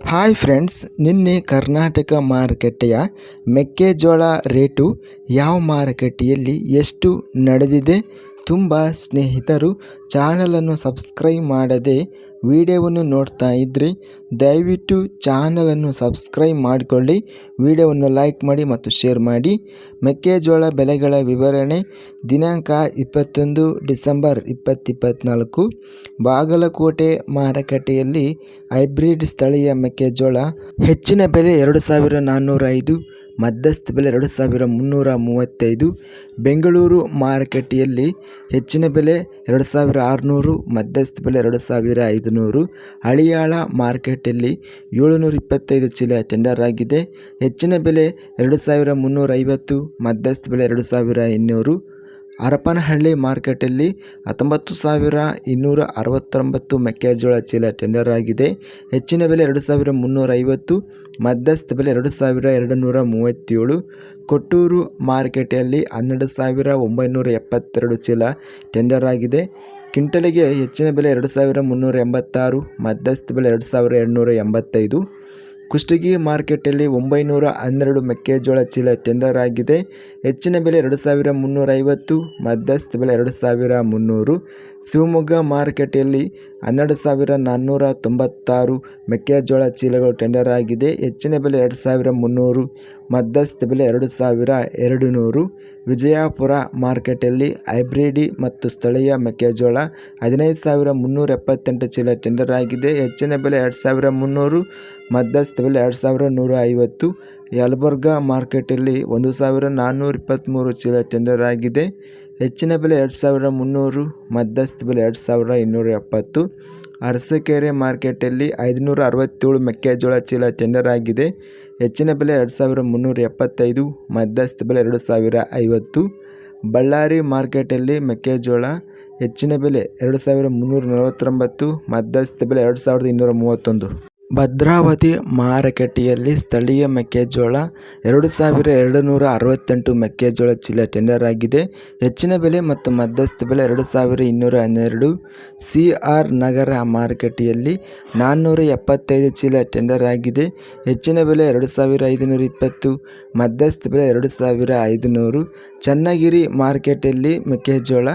Hi friends ನಿನ್ನೆ ಕರ್ನಾಟಕ ಮಾರುಕಟ್ಟೆಯ ಮೆಕ್ಕೆಜೋಳ ರೇಟು ಯಾವ ಮಾರುಕಟ್ಟೆಯಲ್ಲಿ ಎಷ್ಟು ನಡೆದಿದೆ? ತುಂಬ ಸ್ನೇಹಿತರು ಚಾನಲನ್ನು ಸಬ್ಸ್ಕ್ರೈಬ್ ಮಾಡದೆ ವಿಡಿಯೋವನ್ನು ನೋಡ್ತಾ ಇದ್ದರೆ ದಯವಿಟ್ಟು ಚಾನಲನ್ನು ಸಬ್ಸ್ಕ್ರೈಬ್ ಮಾಡಿಕೊಳ್ಳಿ, ವಿಡಿಯೋವನ್ನು ಲೈಕ್ ಮಾಡಿ ಮತ್ತು ಶೇರ್ ಮಾಡಿ. ಮೆಕ್ಕೆಜೋಳ ಬೆಲೆಗಳ ವಿವರಣೆ, ದಿನಾಂಕ ಇಪ್ಪತ್ತೊಂದು ಡಿಸೆಂಬರ್ ಇಪ್ಪತ್ತಿಪ್ಪತ್ನಾಲ್ಕು, ಬಾಗಲಕೋಟೆ ಮಾರುಕಟ್ಟೆಯಲ್ಲಿ ಹೈಬ್ರಿಡ್ ಸ್ಥಳೀಯ ಮೆಕ್ಕೆಜೋಳ, ಹೆಚ್ಚಿನ ಬೆಲೆ ಎರಡು ಸಾವಿರ ನಾನ್ನೂರ ಐದು ಮಧ್ಯಸ್ಥ ಬೆಲೆ ಎರಡು ಸಾವಿರ ಮುನ್ನೂರ ಮೂವತ್ತೈದು. ಬೆಂಗಳೂರು ಮಾರುಕಟ್ಟೆಯಲ್ಲಿ ಹೆಚ್ಚಿನ ಬೆಲೆ ಎರಡು ಸಾವಿರ ಆರುನೂರು, ಮಧ್ಯಸ್ಥ ಬೆಲೆ ಎರಡು ಸಾವಿರ ಐದುನೂರು. ಹಳಿಯಾಳ ಮಾರ್ಕೆಟಲ್ಲಿ ಏಳುನೂರ ಇಪ್ಪತ್ತೈದು ಚೀಲ ಟೆಂಡರ್ ಆಗಿದೆ. ಹೆಚ್ಚಿನ ಬೆಲೆ ಎರಡು ಸಾವಿರ ಮುನ್ನೂರ ಐವತ್ತು, ಮಧ್ಯಸ್ಥ ಬೆಲೆ ಎರಡು ಸಾವಿರ ಇನ್ನೂರು. ಹರಪನಹಳ್ಳಿ ಮಾರ್ಕೆಟಲ್ಲಿ ಹತ್ತೊಂಬತ್ತು ಸಾವಿರ ಇನ್ನೂರ ಅರವತ್ತೊಂಬತ್ತು ಮೆಕ್ಕೆಜೋಳ ಚೀಲ ಟೆಂಡರ್ ಆಗಿದೆ. ಹೆಚ್ಚಿನ ಬೆಲೆ ಎರಡು ಸಾವಿರ ಮುನ್ನೂರ ಐವತ್ತು ಮಧ್ಯಸ್ಥ ಬೆಲೆ ಎರಡು ಸಾವಿರ ಎರಡು ನೂರ ಮೂವತ್ತೇಳು ಕೊಟ್ಟೂರು ಮಾರ್ಕೆಟಲ್ಲಿ ಹನ್ನೆರಡು ಸಾವಿರ ಒಂಬೈನೂರ ಎಪ್ಪತ್ತೆರಡು ಚೀಲ ಟೆಂಡರ್ ಆಗಿದೆ. ಕ್ವಿಂಟಲಿಗೆ ಹೆಚ್ಚಿನ ಬೆಲೆ ಎರಡು ಸಾವಿರ ಮುನ್ನೂರ ಎಂಬತ್ತಾರು ಮಧ್ಯಸ್ಥ ಬೆಲೆ ಎರಡು ಸಾವಿರ ಎರಡುನೂರ ಎಂಬತ್ತೈದು ಕುಷ್ಟಗಿ ಮಾರ್ಕೆಟಲ್ಲಿ ಒಂಬೈನೂರ ಹನ್ನೆರಡು ಮೆಕ್ಕೆಜೋಳ ಚೀಲ ಟೆಂಡರ್ ಆಗಿದೆ. ಹೆಚ್ಚಿನ ಬೆಲೆ ಎರಡು ಸಾವಿರ ಮುನ್ನೂರ ಐವತ್ತು, ಮಧ್ಯಸ್ಥ ಬೆಲೆ ಎರಡು ಸಾವಿರ ಮುನ್ನೂರು. ಶಿವಮೊಗ್ಗ ಮಾರುಕಟ್ಟೆಯಲ್ಲಿ ಹನ್ನೆರಡು ಸಾವಿರ ನಾನ್ನೂರ ತೊಂಬತ್ತಾರು ಮೆಕ್ಕೆಜೋಳ ಚೀಲಗಳು ಟೆಂಡರ್ ಆಗಿದೆ. ಹೆಚ್ಚಿನ ಬೆಲೆ ಎರಡು ಸಾವಿರ ಮುನ್ನೂರು, ಮಧ್ಯಸ್ಥ ಬೆಲೆ ಎರಡು ಸಾವಿರ ಎರಡು ನೂರು ವಿಜಯಪುರ ಮಾರ್ಕೆಟಲ್ಲಿ ಹೈಬ್ರಿಡಿ ಮತ್ತು ಸ್ಥಳೀಯ ಮೆಕ್ಕೆಜೋಳ ಹದಿನೈದು ಸಾವಿರ ಮುನ್ನೂರ ಎಪ್ಪತ್ತೆಂಟು ಚೀಲ ಟೆಂಡರ್ ಆಗಿದೆ. ಹೆಚ್ಚಿನ ಬೆಲೆ ಎರಡು ಸಾವಿರ ಮುನ್ನೂರು ಮಧ್ಯಸ್ಥ ಬೆಲೆ ಎರಡು ಸಾವಿರ ನೂರ ಐವತ್ತು ಯಲಬುರ್ಗಾ ಮಾರ್ಕೆಟಲ್ಲಿ ಒಂದು ಸಾವಿರ ನಾನ್ನೂರ ಇಪ್ಪತ್ತ್ಮೂರು ಚೀಲ ಟೆಂಡರ್ ಆಗಿದೆ. ಹೆಚ್ಚಿನ ಬೆಲೆ ಎರಡು ಸಾವಿರ ಮುನ್ನೂರು ಮಧ್ಯಸ್ಥ ಬೆಲೆ ಎರಡು ಸಾವಿರ ಇನ್ನೂರ ಎಪ್ಪತ್ತು. ಅರಸಕೆರೆ ಮಾರ್ಕೆಟಲ್ಲಿ ಐದುನೂರ ಅರವತ್ತೇಳು ಮೆಕ್ಕೆಜೋಳ ಚೀಲ ಟೆಂಡರ್ ಆಗಿದೆ. ಹೆಚ್ಚಿನ ಬೆಲೆ ಎರಡು ಸಾವಿರ ಮುನ್ನೂರ ಎಪ್ಪತ್ತೈದು ಮಧ್ಯಸ್ಥ ಬೆಲೆ ಎರಡು ಸಾವಿರ ಐವತ್ತು. ಬಳ್ಳಾರಿ ಮಾರ್ಕೆಟಲ್ಲಿ ಮೆಕ್ಕೆಜೋಳ ಹೆಚ್ಚಿನ ಬೆಲೆ ಎರಡು ಸಾವಿರ ಮುನ್ನೂರ ನಲವತ್ತೊಂಬತ್ತು ಮಧ್ಯಸ್ಥ ಬೆಲೆ ಎರಡು ಸಾವಿರದ ಇನ್ನೂರ ಮೂವತ್ತೊಂದು. ಭದ್ರಾವತಿ ಮಾರುಕಟ್ಟೆಯಲ್ಲಿ ಸ್ಥಳೀಯ ಮೆಕ್ಕೆಜೋಳ ಎರಡು ಸಾವಿರ ಎರಡು ನೂರ ಅರವತ್ತೆಂಟು ಮೆಕ್ಕೆಜೋಳ ಚೀಲ ಟೆಂಡರ್ ಆಗಿದೆ. ಹೆಚ್ಚಿನ ಬೆಲೆ ಮತ್ತು ಮಧ್ಯಸ್ಥ ಬೆಲೆ ಎರಡು ಸಾವಿರ ಇನ್ನೂರ ಹನ್ನೆರಡು ಸಿ ಆರ್ ನಗರ ಮಾರುಕಟ್ಟೆಯಲ್ಲಿ ನಾನ್ನೂರ ಎಪ್ಪತ್ತೈದು ಚೀಲ ಟೆಂಡರ್ ಆಗಿದೆ. ಹೆಚ್ಚಿನ ಬೆಲೆ ಎರಡು ಸಾವಿರ ಐದುನೂರ ಇಪ್ಪತ್ತು, ಮಧ್ಯಸ್ಥ ಬೆಲೆ ಎರಡು ಸಾವಿರ ಐದುನೂರು ಚನ್ನಗಿರಿ ಮಾರ್ಕೆಟಲ್ಲಿ ಮೆಕ್ಕೆಜೋಳ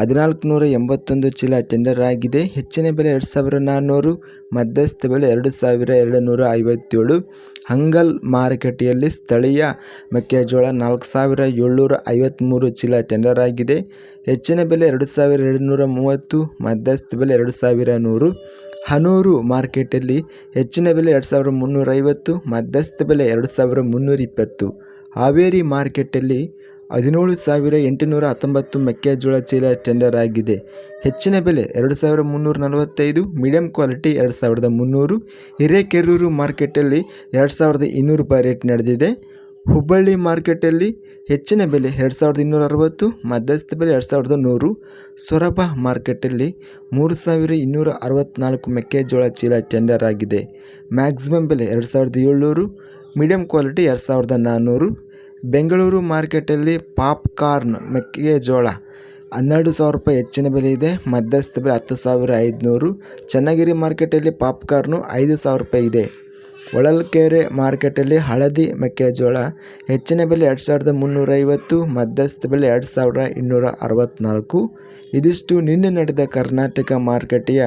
ಹದಿನಾಲ್ಕು ನೂರ ಎಂಬತ್ತೊಂದು ಚೀಲ ಟೆಂಡರ್ ಆಗಿದೆ. ಹೆಚ್ಚಿನ ಬೆಲೆ ಎರಡು ಸಾವಿರ ನಾನ್ನೂರು, ಮಧ್ಯಸ್ಥ ಬೆಲೆ ಎರಡು ಸಾವಿರ ಎರಡು ನೂರ ಐವತ್ತೇಳು ಹಂಗಲ್ ಮಾರುಕಟ್ಟೆಯಲ್ಲಿ ಸ್ಥಳೀಯ ಮೆಕ್ಕೆಜೋಳ ನಾಲ್ಕು ಸಾವಿರ ಏಳ್ನೂರ ಐವತ್ತ್ಮೂರು ಚೀಲ ಟೆಂಡರ್ ಆಗಿದೆ ಹೆಚ್ಚಿನ ಬೆಲೆ ಎರಡು ಸಾವಿರ ಎರಡು ನೂರ ಮೂವತ್ತು ಮಧ್ಯಸ್ಥ ಬೆಲೆ ಎರಡು ಸಾವಿರ ನೂರು. ಹನೂರು ಮಾರ್ಕೆಟಲ್ಲಿ ಹೆಚ್ಚಿನ ಬೆಲೆ ಎರಡು ಸಾವಿರ ಮುನ್ನೂರ ಐವತ್ತು ಮಧ್ಯಸ್ಥ ಬೆಲೆ ಎರಡು ಸಾವಿರ ಮುನ್ನೂರ ಇಪ್ಪತ್ತು ಹಾವೇರಿ ಮಾರ್ಕೆಟಲ್ಲಿ ಹದಿನೇಳು ಸಾವಿರ ಎಂಟುನೂರ ಹತ್ತೊಂಬತ್ತು ಮೆಕ್ಕೆಜೋಳ ಚೀಲ ಟೆಂಡರ್ ಆಗಿದೆ. ಹೆಚ್ಚಿನ ಬೆಲೆ ಎರಡು ಸಾವಿರ ಮುನ್ನೂರ ನಲವತ್ತೈದು ಮೀಡಿಯಂ ಕ್ವಾಲಿಟಿ ಎರಡು ಸಾವಿರದ ಮುನ್ನೂರು, ಹಿರೇಕೆರೂರು ಮಾರ್ಕೆಟಲ್ಲಿ ಎರಡು ಸಾವಿರದ ಇನ್ನೂರು ರೂಪಾಯಿ ರೇಟ್ ನಡೆದಿದೆ. ಹುಬ್ಬಳ್ಳಿ ಮಾರ್ಕೆಟಲ್ಲಿ ಹೆಚ್ಚಿನ ಬೆಲೆ ಎರಡು ಸಾವಿರದ ಇನ್ನೂರ ಅರವತ್ತು ಮಧ್ಯಸ್ಥ ಬೆಲೆ ಎರಡು ಸಾವಿರದ ನೂರು, ಸೊರಬ ಮಾರ್ಕೆಟಲ್ಲಿ ಮೂರು ಸಾವಿರ ಇನ್ನೂರ ಅರವತ್ತ್ನಾಲ್ಕು ಮೆಕ್ಕೆಜೋಳ ಚೀಲ ಟೆಂಡರ್ ಆಗಿದೆ. ಮ್ಯಾಕ್ಸಿಮಮ್ ಬೆಲೆ ಎರಡು ಸಾವಿರದ ಏಳ್ನೂರು ಮೀಡಿಯಂ ಕ್ವಾಲಿಟಿ ಎರಡು ಸಾವಿರದ ನಾನ್ನೂರು ಬೆಂಗಳೂರು ಮಾರ್ಕೆಟಲ್ಲಿ ಪಾಪ್ಕಾರ್ನ್ ಮೆಕ್ಕೆಜೋಳ ಹನ್ನೆರಡು ಸಾವಿರ ರೂಪಾಯಿ ಹೆಚ್ಚಿನ ಬೆಲೆ ಇದೆ. ಮಧ್ಯಸ್ಥ ಬೆಲೆ ಹತ್ತು ಸಾವಿರ ಐದುನೂರು ಚನ್ನಗಿರಿ ಮಾರ್ಕೆಟಲ್ಲಿ ಪಾಪ್ಕಾರ್ನು ಐದು ಸಾವಿರ ರೂಪಾಯಿ ಇದೆ. ಹೊಳಲ್ಕೆರೆ ಮಾರ್ಕೆಟಲ್ಲಿ ಹಳದಿ ಮೆಕ್ಕೆಜೋಳ, ಹೆಚ್ಚಿನ ಬೆಲೆ ಎರಡು ಸಾವಿರದ ಮುನ್ನೂರೈವತ್ತು, ಮಧ್ಯಸ್ಥ ಬೆಲೆ ಎರಡು ಸಾವಿರ ಇನ್ನೂರ ಅರವತ್ತ್ನಾಲ್ಕು ಇದಿಷ್ಟು ನಿನ್ನೆ ನಡೆದ ಕರ್ನಾಟಕ ಮಾರುಕಟ್ಟೆಯ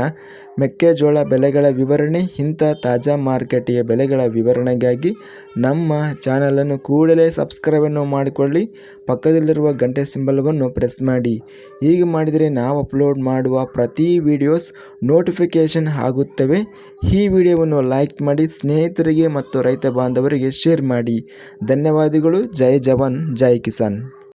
ಮೆಕ್ಕೆಜೋಳ ಬೆಲೆಗಳ ವಿವರಣೆ. ಇಂಥ ತಾಜಾ ಮಾರುಕಟ್ಟೆಯ ಬೆಲೆಗಳ ವಿವರಣೆಗಾಗಿ ನಮ್ಮ ಚಾನಲನ್ನು ಕೂಡಲೇ ಸಬ್ಸ್ಕ್ರೈಬನ್ನು ಮಾಡಿಕೊಳ್ಳಿ. ಪಕ್ಕದಲ್ಲಿರುವ ಗಂಟೆ ಸಿಂಬಲವನ್ನು ಪ್ರೆಸ್ ಮಾಡಿ. ಹೀಗೆ ಮಾಡಿದರೆ ನಾವು ಅಪ್ಲೋಡ್ ಮಾಡುವ ಪ್ರತಿ ವಿಡಿಯೋಸ್ ನೋಟಿಫಿಕೇಷನ್ ಆಗುತ್ತವೆ. ಈ ವಿಡಿಯೋವನ್ನು ಲೈಕ್ ಮಾಡಿ ಸ್ನೇಹಿತರಿಗೆ ಮತ್ತು ರೈತ ಬಾಂಧವರಿಗೆ ಶೇರ್ ಮಾಡಿ. ಧನ್ಯವಾದಗಳು. ಜೈ ಜವಾನ್ ಜೈ ಕಿಸಾನ್.